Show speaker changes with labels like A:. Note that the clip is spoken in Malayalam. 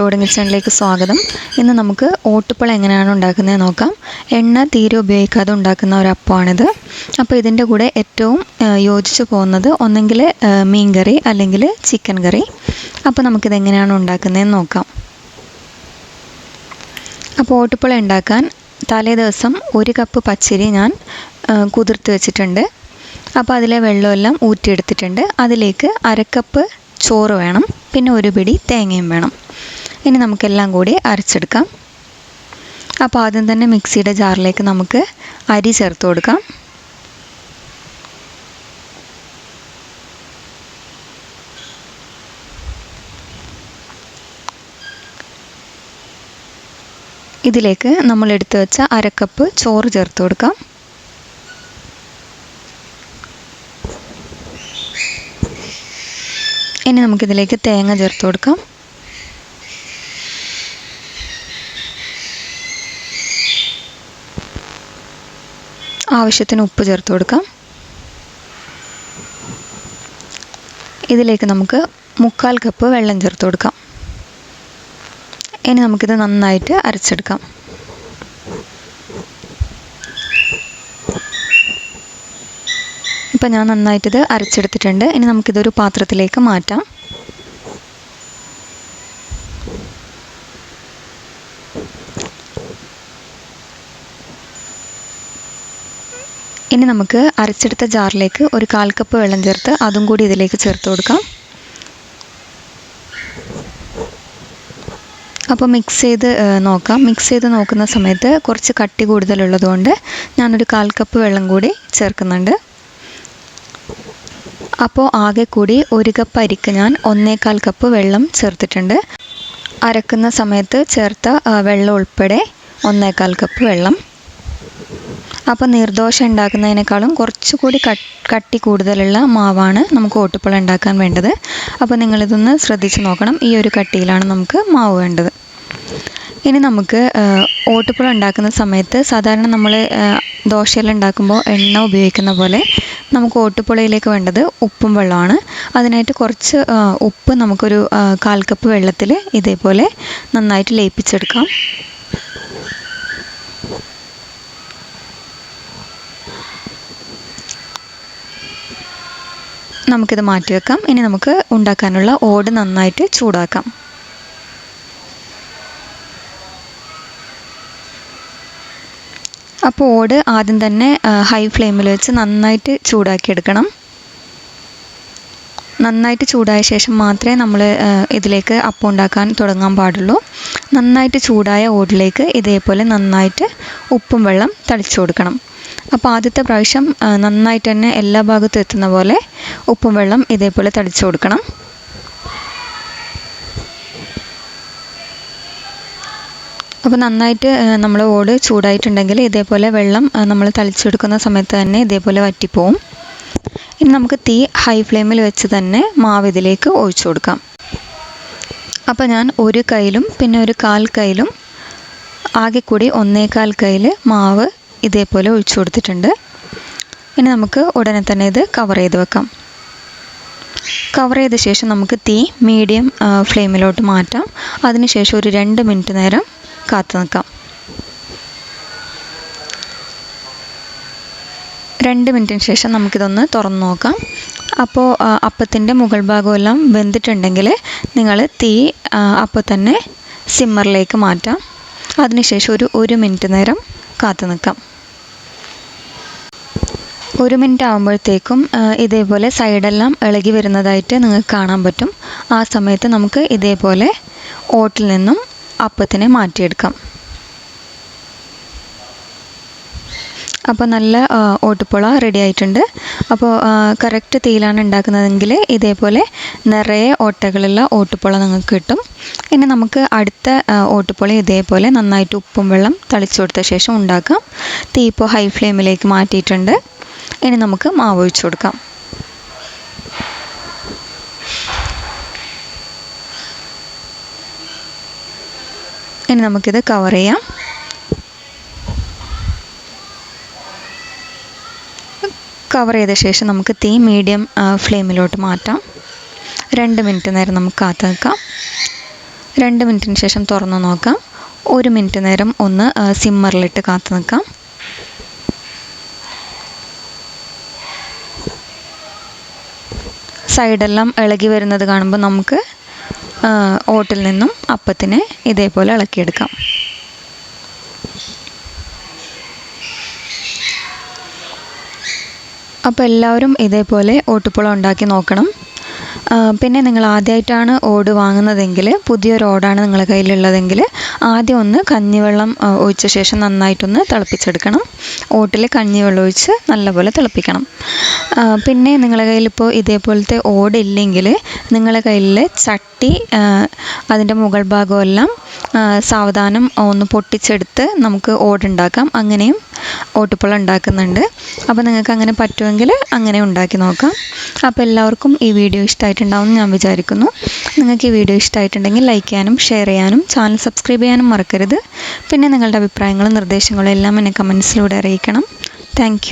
A: റോഡ് കിച്ചണിലേക്ക് സ്വാഗതം. ഇന്ന് നമുക്ക് ഓട്ടുപ്പഴം എങ്ങനെയാണ് ഉണ്ടാക്കുന്നത് നോക്കാം. എണ്ണ തീരെ ഉപയോഗിക്കാതെ ഉണ്ടാക്കുന്ന ഒരു അപ്പമാണിത് അപ്പോൾ ഇതിന്റെ കൂടെ ഏറ്റവും യോജിച്ചു പോകുന്നത് ഒന്നെങ്കിൽ മീൻ കറി അല്ലെങ്കിൽ ചിക്കൻ കറി. അപ്പോൾ നമുക്കിത് എങ്ങനെയാണ് ഉണ്ടാക്കുന്നതെന്ന് നോക്കാം. അപ്പോൾ ഓട്ടുപ്പഴം ഉണ്ടാക്കാൻ തലേ ദിവസം ഒരു കപ്പ് പച്ചരി ഞാൻ കുതിർത്ത് വെച്ചിട്ടുണ്ട്. അപ്പോൾ അതിലെ വെള്ളമെല്ലാം ഊറ്റിയെടുത്തിട്ടുണ്ട്. അതിലേക്ക് അരക്കപ്പ് ചോറ് വേണം. പിന്നെ ഒരു പിടി തേങ്ങയും വേണം. ഇനി നമുക്കെല്ലാം കൂടി അരച്ചെടുക്കാം. അപ്പോൾ ആദ്യം തന്നെ മിക്സിയുടെ ജാറിലേക്ക് നമുക്ക് അരി ചേർത്ത് കൊടുക്കാം. ഇതിലേക്ക് നമ്മൾ എടുത്തു വെച്ച അരക്കപ്പ് ചോറ് ചേർത്ത് കൊടുക്കാം. ഇനി നമുക്കിതിലേക്ക് തേങ്ങ ചേർത്ത് കൊടുക്കാം. ആവശ്യത്തിന് ഉപ്പ് ചേർത്ത് കൊടുക്കാം. ഇതിലേക്ക് നമുക്ക് മുക്കാൽ കപ്പ് വെള്ളം ചേർത്ത് കൊടുക്കാം. ഇനി നമുക്കിത് നന്നായിട്ട് അരച്ചെടുക്കാം. ഇപ്പം ഞാൻ നന്നായിട്ടിത് അരച്ചെടുത്തിട്ടുണ്ട്. ഇനി നമുക്കിതൊരു പാത്രത്തിലേക്ക് മാറ്റാം. ഇനി നമുക്ക് അരച്ചെടുത്ത ജാറിലേക്ക് ഒരു കാൽ കപ്പ് വെള്ളം ചേർത്ത് അതും കൂടി ഇതിലേക്ക് ചേർത്ത് കൊടുക്കാം. അപ്പോൾ മിക്സ് ചെയ്ത് നോക്കാം. മിക്സ് ചെയ്ത് നോക്കുന്ന സമയത്ത് കുറച്ച് കട്ടി കൂടുതലുള്ളതുകൊണ്ട് ഞാനൊരു കാൽ കപ്പ് വെള്ളം കൂടി ചേർക്കുന്നുണ്ട്. അപ്പോൾ ആകെ കൂടി ഒരു കപ്പ് അരിക്ക് ഞാൻ ഒന്നേകാൽ കപ്പ് വെള്ളം ചേർത്തിട്ടുണ്ട്. അരക്കുന്ന സമയത്ത് ചേർത്ത വെള്ളം ഉൾപ്പെടെ ഒന്നേകാൽ കപ്പ് വെള്ളം. അപ്പോൾ നീർദോശ ഉണ്ടാക്കുന്നതിനേക്കാളും കുറച്ചുകൂടി കട്ടി കൂടുതലുള്ള മാവാണ് നമുക്ക് ഓട്ടുപ്പഴം ഉണ്ടാക്കാൻ വേണ്ടത്. അപ്പോൾ നിങ്ങളിതൊന്ന് ശ്രദ്ധിച്ച് നോക്കണം. ഈ ഒരു കട്ടിയിലാണ് നമുക്ക് മാവ് വേണ്ടത്. ഇനി നമുക്ക് ഓട്ടുപ്പഴം ഉണ്ടാക്കുന്ന സമയത്ത് സാധാരണ നമ്മൾ ദോശയിൽ ഉണ്ടാക്കുമ്പോൾ എണ്ണ ഉപയോഗിക്കുന്ന പോലെ നമുക്ക് ഓട്ടുപുളയിലേക്ക് വേണ്ടത് ഉപ്പും വെള്ളമാണ്. അതിനായിട്ട് കുറച്ച് ഉപ്പ് നമുക്കൊരു കാൽ കപ്പ് വെള്ളത്തിൽ ഇതേപോലെ നന്നായിട്ട് ലയിപ്പിച്ചെടുക്കാം. നമുക്കിത് മാറ്റി വെക്കാം ഇനി നമുക്ക് ഉണ്ടാക്കാനുള്ള ഓട് നന്നായിട്ട് ചൂടാക്കാം. അപ്പോൾ ഓട് ആദ്യം തന്നെ ഹൈ ഫ്ലെയിമിൽ വെച്ച് നന്നായിട്ട് ചൂടാക്കി എടുക്കണം നന്നായിട്ട് ചൂടായ ശേഷം മാത്രമേ നമ്മൾ ഇതിലേക്ക് അപ്പം ഉണ്ടാക്കാൻ തുടങ്ങാൻ പാടുള്ളൂ. നന്നായിട്ട് ചൂടായ ഓടിലേക്ക് ഇതേപോലെ നന്നായിട്ട് ഉപ്പും വെള്ളം തളിച്ചു കൊടുക്കണം. അപ്പോൾ ആദ്യത്തെ പ്രാവശ്യം നന്നായിട്ട് തന്നെ എല്ലാ ഭാഗത്തും എത്തുന്ന പോലെ ഉപ്പും വെള്ളം ഇതേപോലെ തളിച്ചു കൊടുക്കണം. അപ്പോൾ നന്നായിട്ട് നമ്മൾ ഓട് ചൂടായിട്ടുണ്ടെങ്കിൽ ഇതേപോലെ വെള്ളം നമ്മൾ തളിച്ചെടുക്കുന്ന സമയത്ത് തന്നെ ഇതേപോലെ വറ്റിപ്പോവും. ഇനി നമുക്ക് തീ ഹൈ ഫ്ലെയിമിൽ വെച്ച് തന്നെ മാവ് ഇതിലേക്ക് ഒഴിച്ചു കൊടുക്കാം. അപ്പോൾ ഞാൻ ഒരു കയ്യിലും പിന്നെ ഒരു കാൽ കയ്യിലും ആകെ കൂടി ഒന്നേകാൽ കയ്യിൽ മാവ് ഇതേപോലെ ഒഴിച്ചു കൊടുത്തിട്ടുണ്ട്. ഇനി നമുക്ക് ഉടനെ തന്നെ ഇത് കവർ ചെയ്ത് വെക്കാം. കവർ ചെയ്ത ശേഷം നമുക്ക് തീ മീഡിയം ഫ്ലെയിമിലോട്ട് മാറ്റാം. അതിനുശേഷം ഒരു രണ്ട് മിനിറ്റ് നേരം കാത്തു നിൽക്കാം. രണ്ട് മിനിറ്റിന് ശേഷം നമുക്കിതൊന്ന് തുറന്ന് നോക്കാം. അപ്പോൾ അപ്പത്തിന്റെ മുകൾ ഭാഗമെല്ലാം വെന്തിട്ടുണ്ടെങ്കിൽ നിങ്ങൾ തീ അപ്പം തന്നെ സിമ്മറിലേക്ക് മാറ്റാം. അതിനുശേഷം ഒരു ഒരു മിനിറ്റ് നേരം കാത്തു നിൽക്കാം. ഒരു മിനിറ്റ് ആകുമ്പോഴത്തേക്കും ഇതേപോലെ സൈഡെല്ലാം ഇളകി വരുന്നതായിട്ട് നിങ്ങൾക്ക് കാണാൻ പറ്റും. ആ സമയത്ത് നമുക്ക് ഇതേപോലെ ഓട്ടിൽ നിന്നും അപ്പത്തിനെ മാറ്റിയെടുക്കാം. അപ്പോൾ നല്ല ഓട്ടുപുള റെഡി ആയിട്ടുണ്ട്. അപ്പോൾ കറക്റ്റ് തീയിലാണ് ഉണ്ടാക്കുന്നതെങ്കിൽ ഇതേപോലെ നിറയെ ഓട്ടകളുള്ള ഓട്ടുപുള നിങ്ങൾക്ക് കിട്ടും. ഇനി നമുക്ക് അടുത്ത ഓട്ടുപുള ഇതേപോലെ നന്നായിട്ട് ഉപ്പും വെള്ളം തളിച്ചു കൊടുത്ത ശേഷം ഉണ്ടാക്കാം. തീ ഇപ്പോൾ ഹൈ ഫ്ലെയിമിലേക്ക് മാറ്റിയിട്ടുണ്ട്. ഇനി നമുക്ക് മാവ് ഒഴിച്ചു കൊടുക്കാം. ഇനി നമുക്കിത് കവർ ചെയ്യാം. കവർ ചെയ്ത ശേഷം നമുക്ക് തീ മീഡിയം ഫ്ലെയിമിലോട്ട് മാറ്റാം. രണ്ട് മിനിറ്റ് നേരം നമുക്ക് കാത്തു നിൽക്കാം. രണ്ട് മിനിറ്റിന് ശേഷം തുറന്ന് നോക്കാം. ഒരു മിനിറ്റ് നേരം ഒന്ന് സിമ്മറിലിട്ട് കാത്തു നിൽക്കാം. സൈഡെല്ലാം ഇളകി വരുന്നത് കാണുമ്പോൾ നമുക്ക് ഓട്ടിൽ നിന്നും അപ്പത്തിനെ ഇതേപോലെ ഇളക്കിയെടുക്കാം. അപ്പോൾ എല്ലാവരും ഇതേപോലെ ഓട്ടുപ്പുളം ഉണ്ടാക്കി നോക്കണം. പിന്നെ നിങ്ങൾ ആദ്യമായിട്ടാണ് ഓട് വാങ്ങുന്നതെങ്കിൽ പുതിയൊരു ഓടാണ് നിങ്ങളുടെ കയ്യിലുള്ളതെങ്കിൽ ആദ്യം ഒന്ന് കഞ്ഞിവെള്ളം ഒഴിച്ച ശേഷം നന്നായിട്ടൊന്ന് തിളപ്പിച്ചെടുക്കണം. ഓട്ടിൽ കഞ്ഞിവെള്ളം ഒഴിച്ച് നല്ലപോലെ തിളപ്പിക്കണം. പിന്നെ നിങ്ങളുടെ കയ്യിലിപ്പോൾ ഇതേപോലത്തെ ഓടില്ലെങ്കിൽ നിങ്ങളുടെ കയ്യിൽ ചട്ടി അതിന്റെ മുകൾ ഭാഗമെല്ലാം സാവധാനം ഒന്ന് പൊട്ടിച്ചെടുത്ത് നമുക്ക് ഓടുണ്ടാക്കാം. അങ്ങനെയും ഓട്ടുപ്പുളം ഉണ്ടാക്കുന്നുണ്ട്. അപ്പോൾ നിങ്ങൾക്ക് അങ്ങനെ പറ്റുമെങ്കിൽ അങ്ങനെ ഉണ്ടാക്കി നോക്കാം. അപ്പോൾ എല്ലാവർക്കും ഈ വീഡിയോ ഇഷ്ടമായിട്ടുണ്ടാവും ഞാൻ വിചാരിക്കുന്നു. നിങ്ങൾക്ക് ഈ വീഡിയോ ഇഷ്ടമായിട്ടുണ്ടെങ്കിൽ ലൈക്ക് ചെയ്യാനും ഷെയർ ചെയ്യാനും ചാനൽ സബ്സ്ക്രൈബ് ചെയ്യാനും മറക്കരുത്. പിന്നെ നിങ്ങളുടെ അഭിപ്രായങ്ങളും നിർദ്ദേശങ്ങളും എല്ലാം എന്നെ കമൻസിലൂടെ അറിയിക്കണം. താങ്ക്